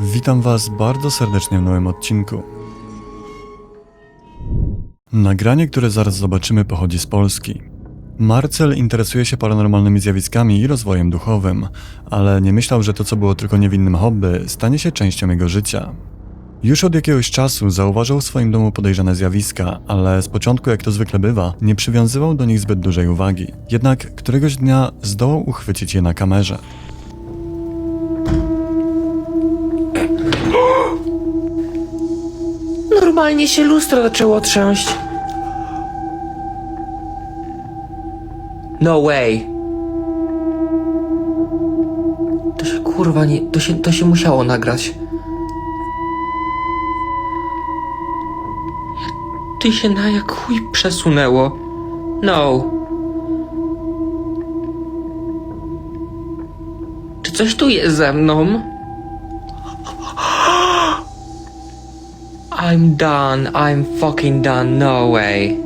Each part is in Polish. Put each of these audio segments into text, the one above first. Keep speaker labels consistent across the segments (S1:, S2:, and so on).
S1: Witam Was bardzo serdecznie w nowym odcinku. Nagranie, które zaraz zobaczymy, pochodzi z Polski. Marcel interesuje się paranormalnymi zjawiskami i rozwojem duchowym, ale nie myślał, że to, co było tylko niewinnym hobby, stanie się częścią jego życia. Już od jakiegoś czasu zauważył w swoim domu podejrzane zjawiska, ale z początku, jak to zwykle bywa, nie przywiązywał do nich zbyt dużej uwagi. Jednak któregoś dnia zdołał uchwycić je na kamerze.
S2: Normalnie się lustro zaczęło trząść. No way. To się kurwa nie. To się, to się musiało nagrać. Ty się na jak chuj przesunęło. No. Czy coś tu jest ze mną? I'm done. I'm fucking done. No way.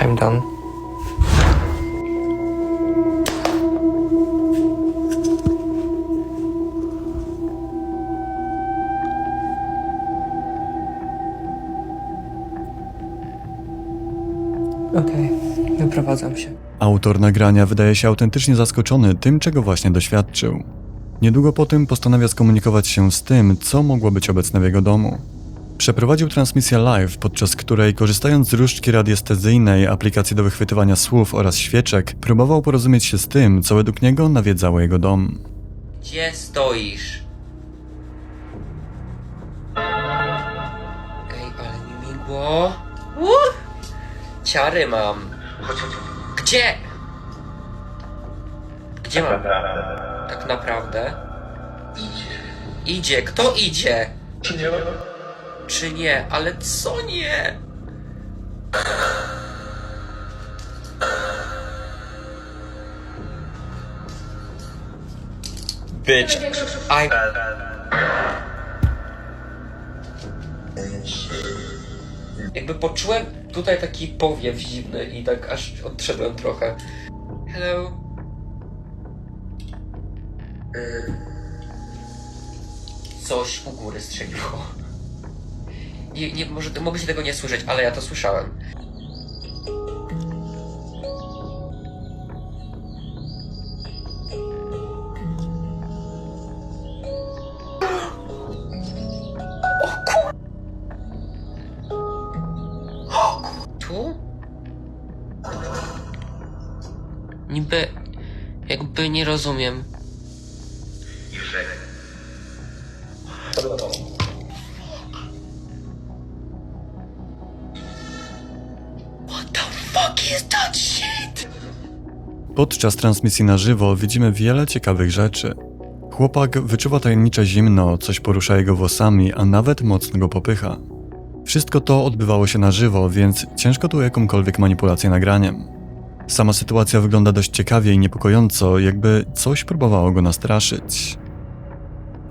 S2: I'm done. Okej, wyprowadzam się.
S1: Autor nagrania wydaje się autentycznie zaskoczony tym, czego właśnie doświadczył. Niedługo po tym postanawia skomunikować się z tym, co mogło być obecne w jego domu. Przeprowadził transmisję live, podczas której, korzystając z różdżki radiestezyjnej, aplikacji do wychwytywania słów oraz świeczek, próbował porozumieć się z tym, co według niego nawiedzało jego dom.
S2: Gdzie stoisz? Ej, ale mi migło. Uh! Ciary mam. Gdzie? Gdzie mam? Tak naprawdę? Idzie. Idzie. Kto idzie? Czy nie? Ale co nie? Bitch. I... Jakby poczułem tutaj taki powiew zimny i tak aż odszedłem trochę. Hello. Y, Coś u góry strzeliło. Nie, nie, może, mogę się tego nie słyszeć, ale ja to słyszałem. Nie rozumiem. What the fuck is that shit?
S1: Podczas transmisji na żywo widzimy wiele ciekawych rzeczy. Chłopak wyczuwa tajemnicze zimno, coś porusza jego włosami, a nawet mocno go popycha. Wszystko to odbywało się na żywo, więc ciężko tu jakąkolwiek manipulację nagraniem. Sama sytuacja wygląda dość ciekawie i niepokojąco, jakby coś próbowało go nastraszyć.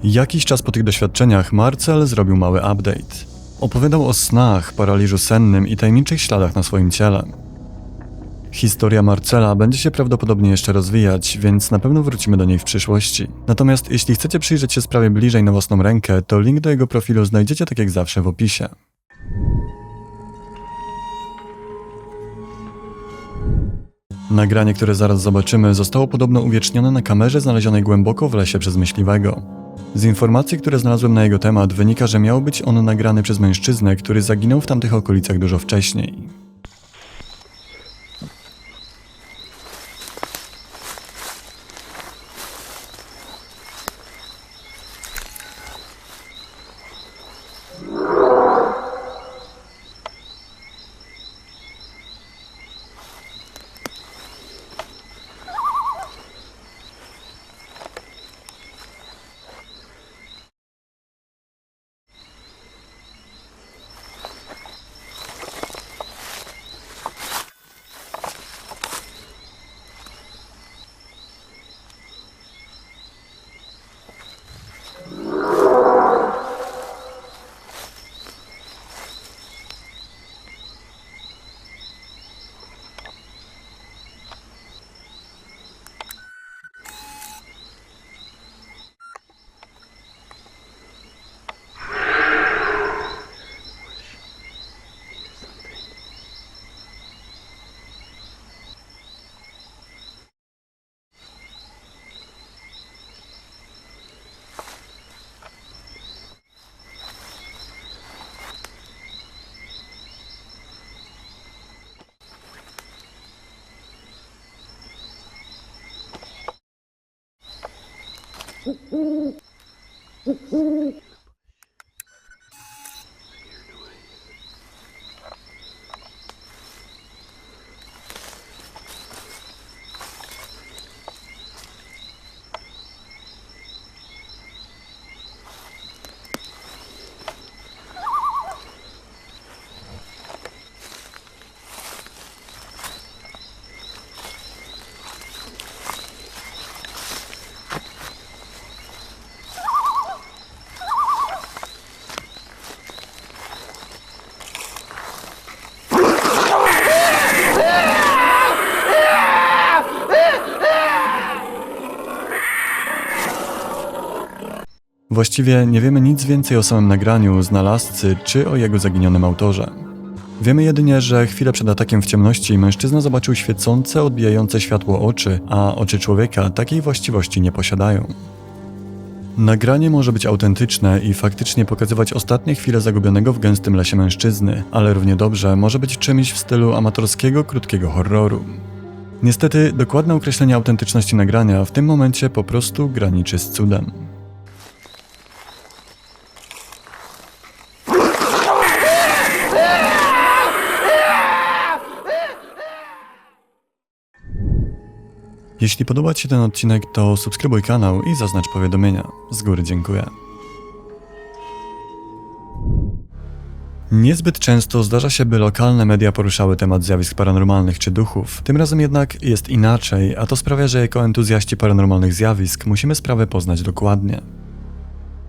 S1: Jakiś czas po tych doświadczeniach Marcel zrobił mały update. Opowiadał o snach, paraliżu sennym i tajemniczych śladach na swoim ciele. Historia Marcela będzie się prawdopodobnie jeszcze rozwijać, więc na pewno wrócimy do niej w przyszłości. Natomiast jeśli chcecie przyjrzeć się sprawie bliżej na własną rękę, to link do jego profilu znajdziecie tak jak zawsze w opisie. Nagranie, które zaraz zobaczymy, zostało podobno uwiecznione na kamerze znalezionej głęboko w lesie przez myśliwego. Z informacji, które znalazłem na jego temat, wynika, że miał być on nagrany przez mężczyznę, który zaginął w tamtych okolicach dużo wcześniej. Thank you. Właściwie nie wiemy nic więcej o samym nagraniu, znalazcy czy o jego zaginionym autorze. Wiemy jedynie, że chwilę przed atakiem w ciemności mężczyzna zobaczył świecące, odbijające światło oczy, a oczy człowieka takiej właściwości nie posiadają. Nagranie może być autentyczne i faktycznie pokazywać ostatnie chwile zagubionego w gęstym lesie mężczyzny, ale równie dobrze może być czymś w stylu amatorskiego, krótkiego horroru. Niestety, dokładne określenie autentyczności nagrania w tym momencie po prostu graniczy z cudem. Jeśli podoba Ci się ten odcinek, to subskrybuj kanał i zaznacz powiadomienia. Z góry dziękuję. Niezbyt często zdarza się, by lokalne media poruszały temat zjawisk paranormalnych czy duchów. Tym razem jednak jest inaczej, a to sprawia, że jako entuzjaści paranormalnych zjawisk musimy sprawę poznać dokładnie.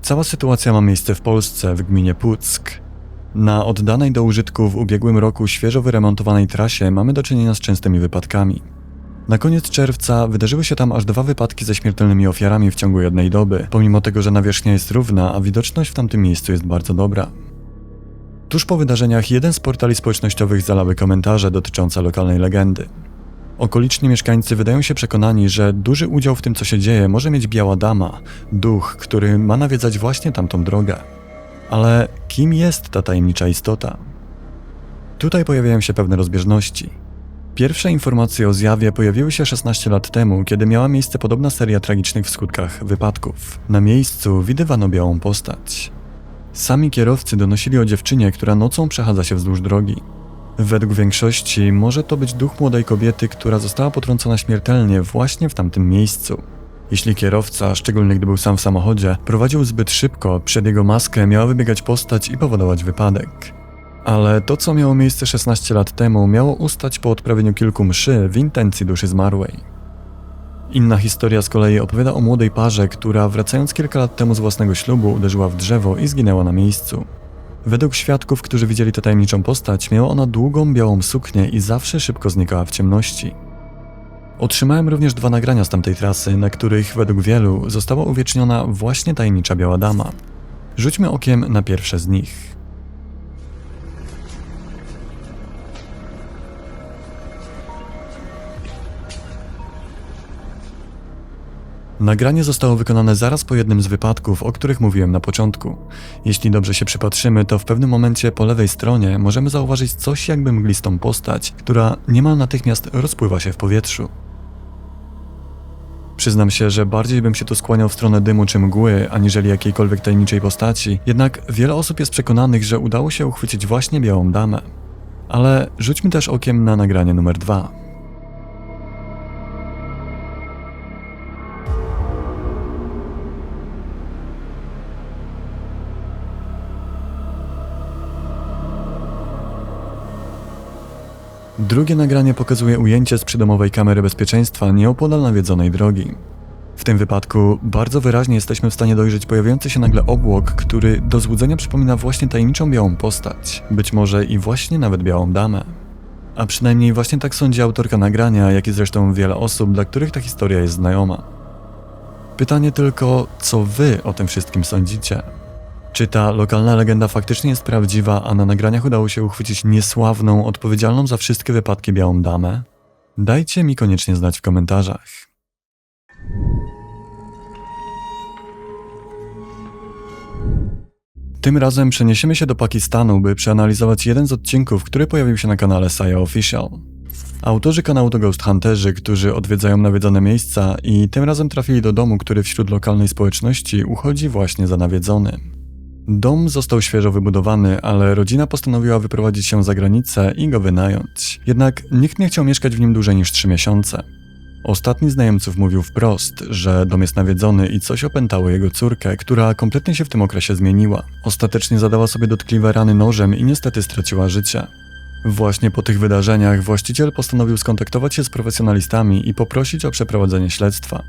S1: Cała sytuacja ma miejsce w Polsce, w gminie Puck. Na oddanej do użytku w ubiegłym roku świeżo wyremontowanej trasie mamy do czynienia z częstymi wypadkami. Na koniec czerwca wydarzyły się tam aż dwa wypadki ze śmiertelnymi ofiarami w ciągu jednej doby, pomimo tego, że nawierzchnia jest równa, a widoczność w tamtym miejscu jest bardzo dobra. Tuż po wydarzeniach jeden z portali społecznościowych zalały komentarze dotyczące lokalnej legendy. Okoliczni mieszkańcy wydają się przekonani, że duży udział w tym, co się dzieje, może mieć biała dama, duch, który ma nawiedzać właśnie tamtą drogę. Ale kim jest ta tajemnicza istota? Tutaj pojawiają się pewne rozbieżności. Pierwsze informacje o zjawie pojawiły się 16 lat temu, kiedy miała miejsce podobna seria tragicznych w skutkach wypadków. Na miejscu widywano białą postać. Sami kierowcy donosili o dziewczynie, która nocą przechadza się wzdłuż drogi. Według większości może to być duch młodej kobiety, która została potrącona śmiertelnie właśnie w tamtym miejscu. Jeśli kierowca, szczególnie gdy był sam w samochodzie, prowadził zbyt szybko, przed jego maskę miała wybiegać postać i powodować wypadek. Ale to, co miało miejsce 16 lat temu, miało ustać po odprawieniu kilku mszy w intencji duszy zmarłej. Inna historia z kolei opowiada o młodej parze, która wracając kilka lat temu z własnego ślubu uderzyła w drzewo i zginęła na miejscu. Według świadków, którzy widzieli tę tajemniczą postać, miała ona długą białą suknię i zawsze szybko znikała w ciemności. Otrzymałem również dwa nagrania z tamtej trasy, na których według wielu została uwieczniona właśnie tajemnicza biała dama. Rzućmy okiem na pierwsze z nich. Nagranie zostało wykonane zaraz po jednym z wypadków, o których mówiłem na początku. Jeśli dobrze się przypatrzymy, to w pewnym momencie po lewej stronie możemy zauważyć coś jakby mglistą postać, która niemal natychmiast rozpływa się w powietrzu. Przyznam się, że bardziej bym się tu skłaniał w stronę dymu czy mgły, aniżeli jakiejkolwiek tajemniczej postaci, jednak wiele osób jest przekonanych, że udało się uchwycić właśnie białą damę. Ale rzućmy też okiem na nagranie numer dwa. Drugie nagranie pokazuje ujęcie z przydomowej kamery bezpieczeństwa nieopodal nawiedzonej drogi. W tym wypadku bardzo wyraźnie jesteśmy w stanie dojrzeć pojawiający się nagle obłok, który do złudzenia przypomina właśnie tajemniczą białą postać, być może i właśnie nawet białą damę. A przynajmniej właśnie tak sądzi autorka nagrania, jak i zresztą wiele osób, dla których ta historia jest znajoma. Pytanie tylko, co wy o tym wszystkim sądzicie? Czy ta lokalna legenda faktycznie jest prawdziwa, a na nagraniach udało się uchwycić niesławną, odpowiedzialną za wszystkie wypadki białą damę? Dajcie mi koniecznie znać w komentarzach. Tym razem przeniesiemy się do Pakistanu, by przeanalizować jeden z odcinków, który pojawił się na kanale Saya Official. Autorzy kanału to Ghost Hunterzy, którzy odwiedzają nawiedzone miejsca i tym razem trafili do domu, który wśród lokalnej społeczności uchodzi właśnie za nawiedzony. Dom został świeżo wybudowany, ale rodzina postanowiła wyprowadzić się za granicę i go wynająć. Jednak nikt nie chciał mieszkać w nim dłużej niż 3 miesiące. Ostatni z najemców mówił wprost, że dom jest nawiedzony i coś opętało jego córkę, która kompletnie się w tym okresie zmieniła. Ostatecznie zadała sobie dotkliwe rany nożem i niestety straciła życie. Właśnie po tych wydarzeniach właściciel postanowił skontaktować się z profesjonalistami i poprosić o przeprowadzenie śledztwa.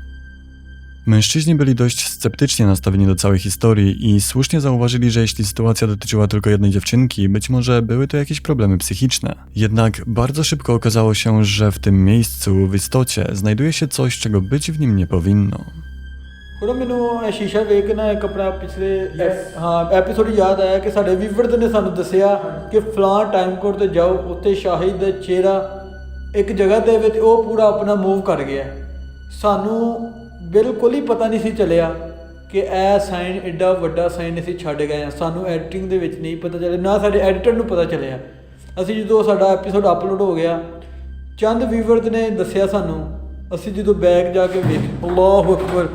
S1: Mężczyźni byli dość sceptycznie nastawieni do całej historii i słusznie zauważyli, że jeśli sytuacja dotyczyła tylko jednej dziewczynki, być może były to jakieś problemy psychiczne. Jednak bardzo szybko okazało się, że w tym miejscu w istocie znajduje się coś, czego być w nim nie powinno.
S3: ਥੋੜਾ ਮੈਨੂੰ ਇਹ ਸ਼ੀਸ਼ਾ ਵੇਖ ਕੇ ਨਾ ਇੱਕ ਆਪਣਾ ਪਿਛਲੇ ਐਪ- ਹਾਂ ਐਪੀਸੋਡ ਯਾਦ ਆਇਆ ਕਿ ਸਾਡੇ ਵੀਵਰ ਨੇ ਸਾਨੂੰ ਦੱਸਿਆ ਕਿ ਫਲਾਂ ਟਾਈਮ ਕੋਡ ਤੇ ਜਾਓ ਉੱਥੇ ਸ਼ਾਹਿਦ ਦਾ ਚਿਹਰਾ ਇੱਕ ਜਗ੍ਹਾ ਦੇ ਵਿੱਚ ਉਹ ਪੂਰਾ ਆਪਣਾ ਮੂਵ ਕਰ ਗਿਆ ਸਾਨੂੰ ਬਿਲਕੁਲ ਹੀ ਪਤਾ ਨਹੀਂ ਸੀ ਚੱਲਿਆ ਕਿ ਇਹ ਸਾਈਨ ਐਡਾ ਵੱਡਾ ਸਾਈਨ ਅਸੀਂ ਛੱਡ ਗਏ ਆ ਸਾਨੂੰ ਐਡੀਟਿੰਗ ਦੇ ਵਿੱਚ ਨਹੀਂ ਪਤਾ ਚੱਲਿਆ। ਨਾ ਸਾਡੇ ਐਡੀਟਰ ਨੂੰ ਪਤਾ ਚੱਲਿਆ। ਅਸੀਂ ਜਦੋਂ ਸਾਡਾ ਐਪੀਸੋਡ ਅਪਲੋਡ ਹੋ ਗਿਆ, ਚੰਦ ਵੀਵਰਸ ਨੇ ਦੱਸਿਆ ਸਾਨੂੰ, ਅਸੀਂ ਜਦੋਂ ਬੈਕ ਜਾ ਕੇ ਵੇਖ, ਅੱਲਾਹੁ ਅਕਬਰ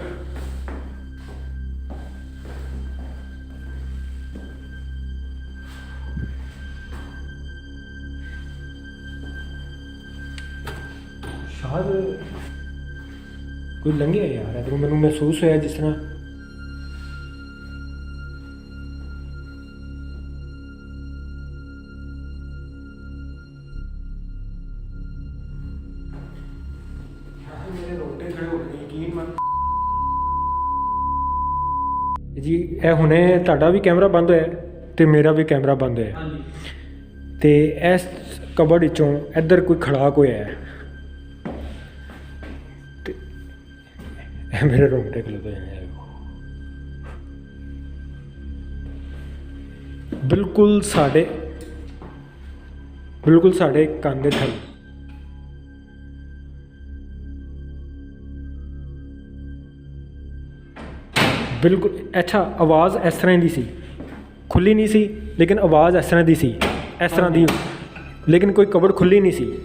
S4: ਕੋਈ ਲੰਘਿਆ ਯਾਰ ਇਧਰੋਂ ਮੈਨੂੰ ਮਹਿਸੂਸ ਹੋਇਆ ਜਿਸ ਤਰ੍ਹਾਂ ਜੀ ਇਹ ਹੁਣੇ ਤੁਹਾਡਾ ਵੀ ਕੈਮਰਾ ਬੰਦ ਹੋਇਆ ਤੇ ਮੇਰਾ ਵੀ ਕੈਮਰਾ ਬੰਦ ਹੋਇਆ ਹੈ। ਤੇ ਇਸ ਕਬੜ ਵਿੱਚੋਂ ਇੱਧਰ ਕੋਈ ਖੜਾਕ ਹੋਇਆ ਹੈ ਇਹ ਮੇਰੇ ਰੋਂਗਟੇ ਖਲੋਤੇ ਜਾਂਦੇ ਬਿਲਕੁਲ ਸਾਡੇ ਬਿਲਕੁਲ ਸਾਡੇ ਕੰਨ ਦੇ ਥੱਲੇ। ਬਿਲਕੁਲ, ਅੱਛਾ, ਆਵਾਜ਼ ਇਸ ਤਰ੍ਹਾਂ ਦੀ ਸੀ। ਖੁੱਲੀ ਨਹੀਂ ਸੀ, ਲੇਕਿਨ ਆਵਾਜ਼ ਇਸ ਤਰ੍ਹਾਂ ਦੀ ਸੀ। ਇਸ ਤਰ੍ਹਾਂ ਦੀ। ਲੇਕਿਨ ਕੋਈ ਕਬੜ ਖੁੱਲੀ ਨਹੀਂ ਸੀ।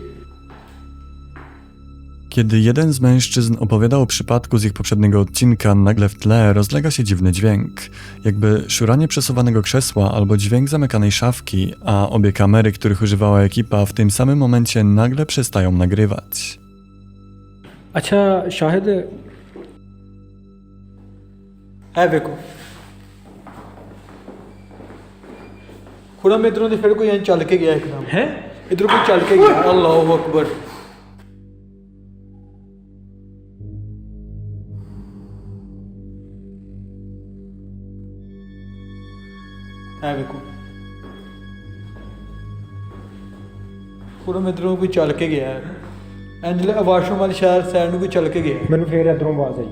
S1: Kiedy jeden z mężczyzn opowiadał o przypadku z ich poprzedniego odcinka, nagle w tle rozlega się dziwny dźwięk. Jakby szuranie przesuwanego krzesła albo dźwięk zamykanej szafki, a obie kamery, których używała ekipa, w tym samym momencie nagle przestają nagrywać.
S3: अच्छा शाहिद है देखो खुदा में इधरों
S4: से
S3: फिर कोई चल के गया एकदम है इधर ਵੇਖੋ ਖੁਰਮ ਇਧਰੋਂ ਕੋਈ ਚੱਲ ਕੇ ਗਿਆ ਐਂਜਲ ਵਾਸ਼ਰੂਮ ਵਾਲੀ ਸ਼ਹਿਰ ਸਾਈਡ ਨੂੰ ਕੋਈ ਚੱਲ ਕੇ ਗਿਆ
S4: ਮੈਨੂੰ ਫੇਰ ਇਧਰੋਂ ਆਵਾਜ਼ ਆਈ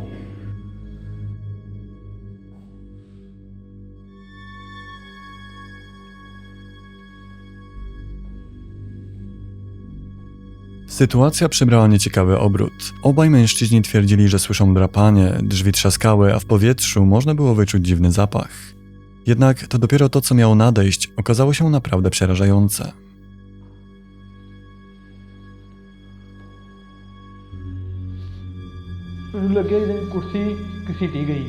S1: Sytuacja przybrała nieciekawy obrót. Obaj mężczyźni twierdzili, że słyszą drapanie, drzwi trzaskały, a w powietrzu można było wyczuć dziwny zapach. Jednak to dopiero to, co miało nadejść, okazało się naprawdę przerażające.
S3: लगे
S4: दिन कुर्सी किसी दी गई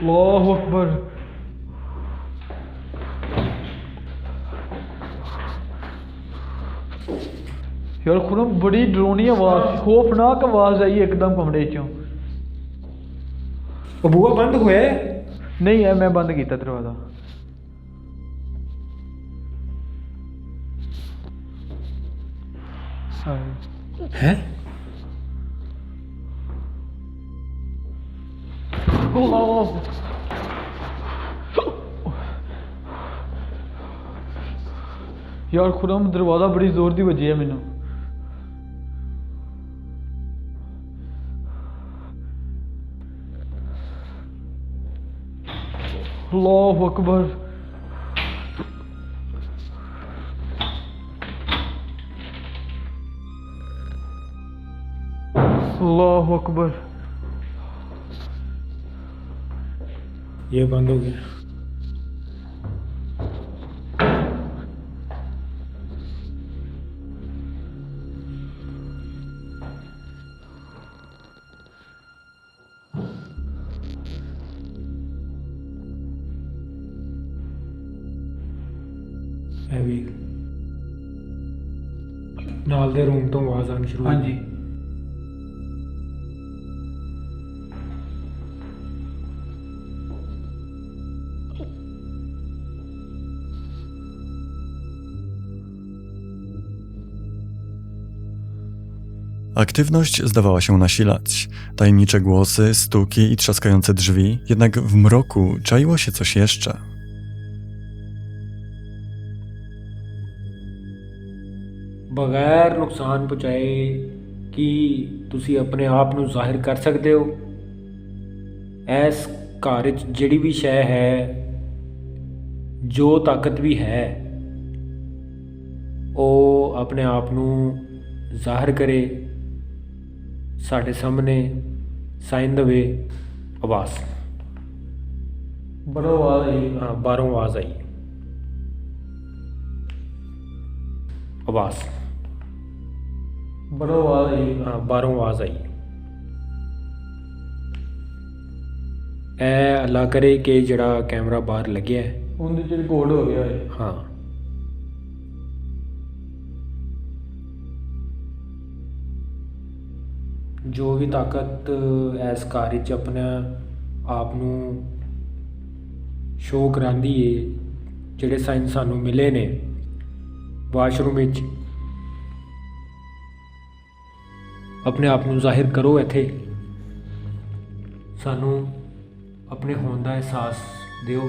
S4: الله अकबर यार खुना बड़ी
S3: डरोनी आवाज़ खौफनाक आवाज़ आई एकदम कमरे चो। बुआ बंद हुए नहीं है मैं
S4: बंद किया दरवाज़ा। है? ਹਾਂ
S3: ਹੈ Allah. ਯਾਰ ਖੁਦਮ ਦਰਵਾਜ਼ਾ ਬੜੀ ਜ਼ੋਰ ਦੀ ਵੱਜੀ ਹੈ ਮੈਨੂੰ ਅੱਲਾਹੁ ਅਕਬਰ ਅੱਲਾਹੁ ਅਕਬਰ
S4: ये बंद हो गया।
S1: Aktywność zdawała się nasilać. Tajemnicze głosy, stuki i trzaskające drzwi, jednak w mroku czaiło się coś jeszcze.
S4: ਬਗੈਰ ਨੁਕਸਾਨ ਪਹੁੰਚਾਏ ਕੀ ਤੁਸੀਂ ਆਪਣੇ ਆਪ ਨੂੰ ਜ਼ਾਹਿਰ ਕਰ ਸਕਦੇ ਹੋ ਇਸ ਘਰ ਵਿੱਚ ਜਿਹੜੀ ਵੀ ਸ਼ੈ ਹੈ ਜੋ ਤਾਕਤ ਵੀ ਹੈ ਉਹ ਆਪਣੇ ਆਪ ਨੂੰ ਜ਼ਾਹਿਰ ਕਰੇ ਸਾਡੇ ਸਾਹਮਣੇ ਸਾਈਨ ਦੇਵੇ ਆਵਾਜ਼।
S3: ਬੜਾ ਆਵਾਜ਼ ਆਈ।
S4: ਹਾਂ ਬਾਹਰੋਂ ਆਵਾਜ਼ ਆਈ। ਆਵਾਜ਼।
S3: ਬੜਾ ਆਵਾਜ਼ ਆਈ।
S4: ਹਾਂ ਬਾਹਰੋਂ ਆਵਾਜ਼ ਆਈ। ਇਹ ਅੱਲਾ ਕਰੇ ਕਿ ਜਿਹੜਾ ਕੈਮਰਾ ਬਾਹਰ ਲੱਗਿਆ ਹੈ।
S3: ਉਹਦੇ ਚ ਰਿਕਾਰਡ ਹੋ ਗਿਆ ਹੈ
S4: ਹਾਂ। ਜੋ ਵੀ ਤਾਕਤ ਇਸ ਘਰ 'ਚ ਆਪਣੇ ਆਪ ਨੂੰ ਸ਼ੋਅ ਕਰਾਂਦੀ ਏ, ਜਿਹੜੇ ਸਾਈਨ ਸਾਨੂੰ ਮਿਲੇ ਨੇ ਵਾਸ਼ਰੂਮ ਵਿੱਚ, ਆਪਣੇ ਆਪ ਨੂੰ ਜ਼ਾਹਿਰ ਕਰੋ ਇੱਥੇ। ਸਾਨੂੰ ਆਪਣੇ ਹੋਣ ਦਾ ਅਹਿਸਾਸ ਦਿਓ।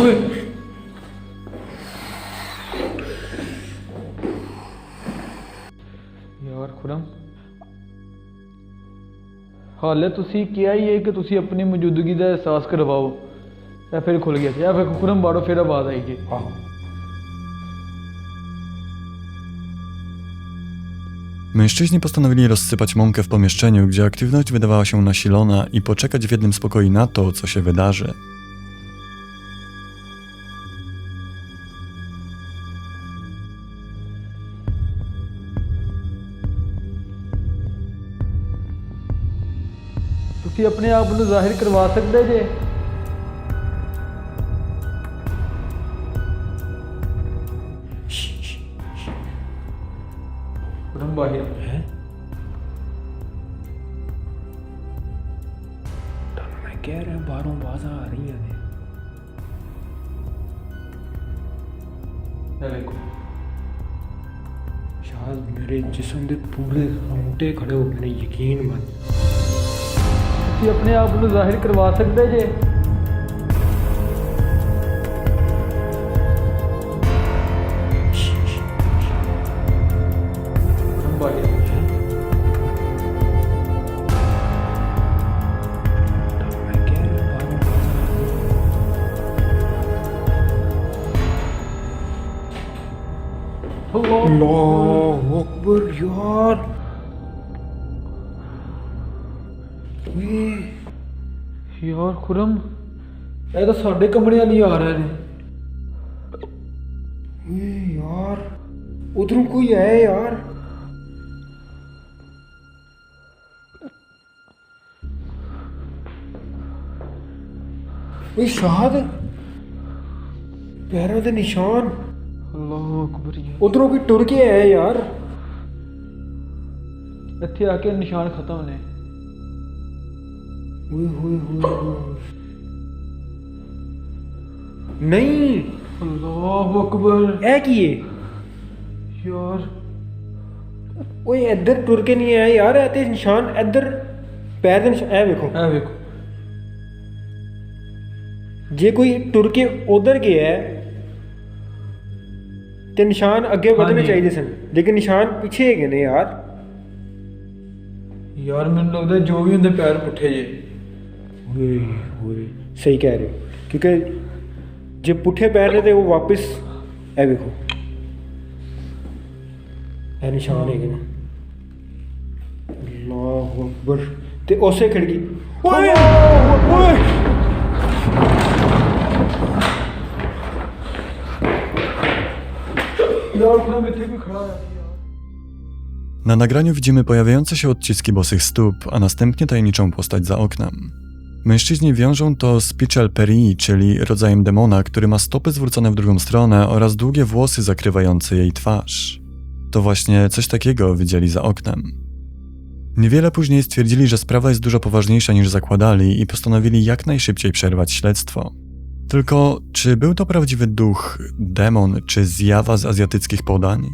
S4: ਓਏ!
S3: ਹਾਲੇ ਤੁਸੀਂ ਕਿਹਾ ਹੀ ਹੈ ਕਿ ਤੁਸੀਂ ਆਪਣੀ ਮੌਜੂਦਗੀ ਦਾ ਅਹਿਸਾਸ ਕਰਵਾਓ ਇਹ ਫਿਰ ਖੁੱਲ ਗਿਆ ਸੀ ਇਹ ਫਿਰ ਖੁਰਮ ਬਾੜੋ ਫਿਰ ਆਵਾਜ਼ ਆਈ ਗਈ
S4: ਆਹੋ
S1: Mężczyźni postanowili rozsypać mąkę w pomieszczeniu, gdzie aktywność wydawała się nasilona i poczekać w jednym spokoju na to, co się wydarzy.
S3: ਤੁਸੀਂ ਆਪਣੇ ਆਪ ਨੂੰ ਜ਼ਾਹਿਰ ਕਰਵਾ ਸਕਦੇ ਜੇ। ਖੁਰਮ ਬਾਹਰ
S4: ਹੈ? ਤੁਹਾਨੂੰ ਮੈਂ ਕਹਿ ਰਿਹਾ ਬਾਹਰੋਂ ਆਵਾਜ਼ਾਂ ਆ ਰਹੀਆਂ ਨੇ
S3: ਇਹ ਵੇਖੋ।
S4: ਸ਼ਾਇਦ ਮੇਰੇ ਜਿਸਮ ਦੇ ਪੂਰੇ ਰੋਂਗਟੇ ਖੜੇ ਹੋ ਗਏ ਨੇ ਯਕੀਨ ਮੰਨ।
S3: ਤੁਸੀਂ ਆਪਣੇ ਆਪ ਨੂੰ ਜ਼ਾਹਿਰ ਕਰਵਾ ਸਕਦੇ ਜੇ। ਖੁਰਮ ਇਹ ਤਾਂ ਸਾਡੇ ਕਮਰੇ ਵਾਲੀ ਆ ਰਹੇ ਨੇ।
S4: ਓਏ ਯਾਰ ਉਧਰੋਂ ਕੋਈ ਹੈ ਯਾਰ? ਓਏ ਸ਼ਾਹਦ ਪੈਰਾਂ ਦੇ ਨਿਸ਼ਾਨ।
S3: ਅੱਲਾਹੁ ਅਕਬਰ ਯਾਰ।
S4: ਉਧਰੋਂ ਕੋਈ ਟੁਰ ਕੇ ਆਇਆ ਯਾਰ?
S3: ਇੱਥੇ ਆ ਕੇ ਨਿਸ਼ਾਨ ਖਤਮ ਨੇ।
S4: ਓਏ ਹੋਏ ਹੋਏ ਹੋਏ ਨਹੀਂ।
S3: ਅੱਲਾਹੁ ਅਕਬਰ।
S4: ਇਹ ਕੀ ਏ?
S3: ਯਾਰ।
S4: ਓਏ ਇੱਧਰ ਟੁਰ ਕੇ ਨਹੀਂ ਆਇਆ ਯਾਰ ਇਹ ਤੇ ਨਿਸ਼ਾਨ ਇੱਧਰ ਪੈਰ ਦੇ ਨਿਸ਼ਾਨ ਇਹ ਵੇਖੋ।
S3: ਇਹ ਵੇਖੋ।
S4: ਜੇ ਕੋਈ ਟੁਰ ਕੇ ਉਧਰ ਗਿਆ ਹੈ, ਤੇ ਨਿਸ਼ਾਨ ਅੱਗੇ ਵਧਣੇ
S3: ਹਾਂਜੀ।
S4: ਚਾਹੀਦੇ ਸਨ। ਲੇਕਿਨ ਨਿਸ਼ਾਨ ਪਿੱਛੇ ਹੈਗੇ ਨੇ ਯਾਰ।
S3: ਯਾਰ ਮੈਨੂੰ ਲੱਗਦਾ ਜੋ ਵੀ ਹੁੰਦੇ ਪੈਰ ਪੁੱਠੇ ਜੇ।
S4: सही कह रहे हो क्योंकि जो पुट्ठे पैर ने ते ओह् वापस
S3: एह् दिक्खो एह् नशान हेगे न
S1: Na nagraniu widzimy pojawiające się odciski bosych stóp, a następnie tajemniczą postać za oknem. Mężczyźni wiążą to z Pichel Perii, czyli rodzajem demona, który ma stopy zwrócone w drugą stronę oraz długie włosy zakrywające jej twarz. To właśnie coś takiego widzieli za oknem. Niewiele później stwierdzili, że sprawa jest dużo poważniejsza niż zakładali i postanowili jak najszybciej przerwać śledztwo. Tylko, czy był to prawdziwy duch, demon czy zjawa z azjatyckich podań?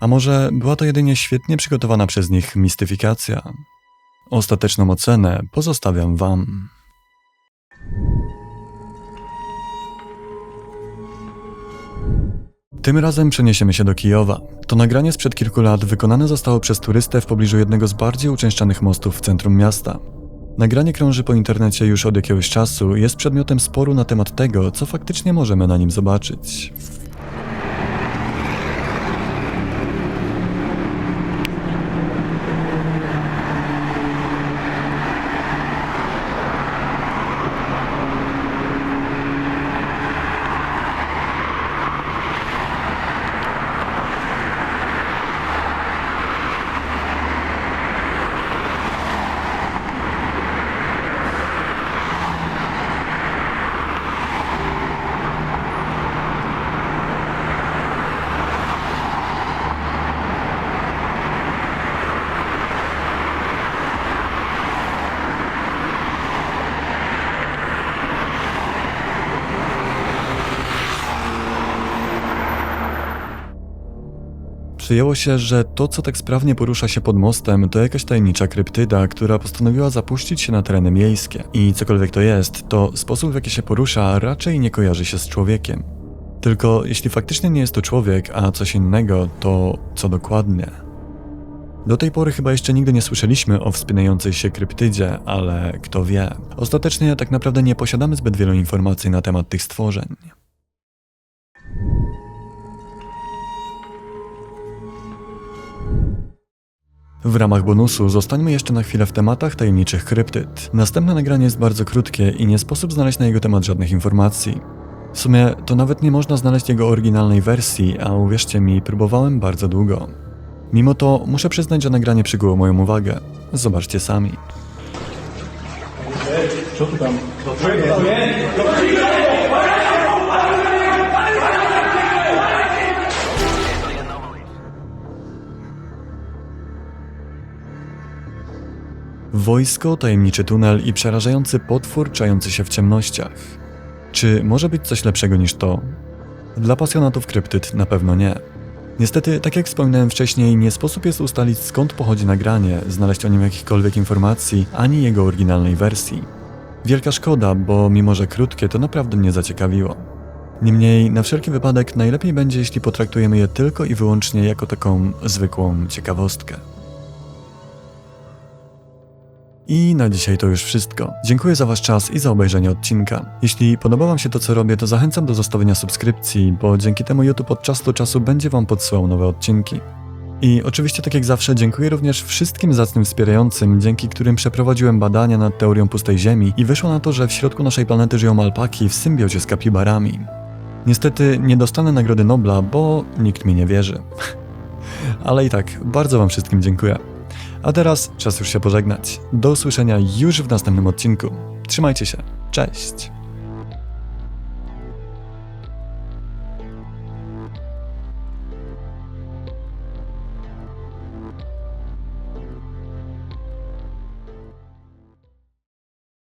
S1: A może była to jedynie świetnie przygotowana przez nich mistyfikacja? Ostateczną ocenę pozostawiam Wam. Tym razem przeniesiemy się do Kijowa. To nagranie sprzed kilku lat wykonane zostało przez turystę w pobliżu jednego z bardziej uczęszczanych mostów w centrum miasta. Nagranie krąży po internecie już od jakiegoś czasu i jest przedmiotem sporu na temat tego, co faktycznie możemy na nim zobaczyć. Przyjęło się, że to, co tak sprawnie porusza się pod mostem, to jakaś tajemnicza kryptyda, która postanowiła zapuścić się na tereny miejskie. I cokolwiek to jest, to sposób w jaki się porusza raczej nie kojarzy się z człowiekiem. Tylko jeśli faktycznie nie jest to człowiek, a coś innego, to co dokładnie? Do tej pory chyba jeszcze nigdy nie słyszeliśmy o wspinającej się kryptydzie, ale kto wie. Ostatecznie tak naprawdę nie posiadamy zbyt wielu informacji na temat tych stworzeń. W ramach bonusu zostańmy jeszcze na chwilę w tematach tajemniczych kryptyd. Następne nagranie jest bardzo krótkie i nie sposób znaleźć na jego temat żadnych informacji. W sumie to nawet nie można znaleźć jego oryginalnej wersji, a uwierzcie mi, próbowałem bardzo długo. Mimo to muszę przyznać, że nagranie przykuło moją uwagę. Zobaczcie sami. Wojsko, tajemniczy tunel i przerażający potwór czający się w ciemnościach. Czy może być coś lepszego niż to? Dla pasjonatów kryptyd na pewno nie. Niestety, tak jak wspominałem wcześniej, nie sposób jest ustalić skąd pochodzi nagranie, znaleźć o nim jakichkolwiek informacji, ani jego oryginalnej wersji. Wielka szkoda, bo mimo że krótkie, to naprawdę mnie zaciekawiło. Niemniej, na wszelki wypadek, najlepiej będzie, jeśli potraktujemy je tylko i wyłącznie jako taką zwykłą ciekawostkę. I na dzisiaj to już wszystko. Dziękuję za Wasz czas i za obejrzenie odcinka. Jeśli podoba Wam się to, co robię, to zachęcam do zostawienia subskrypcji, bo dzięki temu YouTube od czasu do czasu będzie Wam podsyłał nowe odcinki. I oczywiście, tak jak zawsze, dziękuję również wszystkim zacnym wspierającym, dzięki którym przeprowadziłem badania nad teorią pustej Ziemi i wyszło na to, że w środku naszej planety żyją alpaki w symbiozie z kapibarami. Niestety nie dostanę Nagrody Nobla, bo nikt mi nie wierzy. Ale i tak, bardzo Wam wszystkim dziękuję. A teraz czas już się pożegnać. Do usłyszenia już w następnym odcinku. Trzymajcie się. Cześć.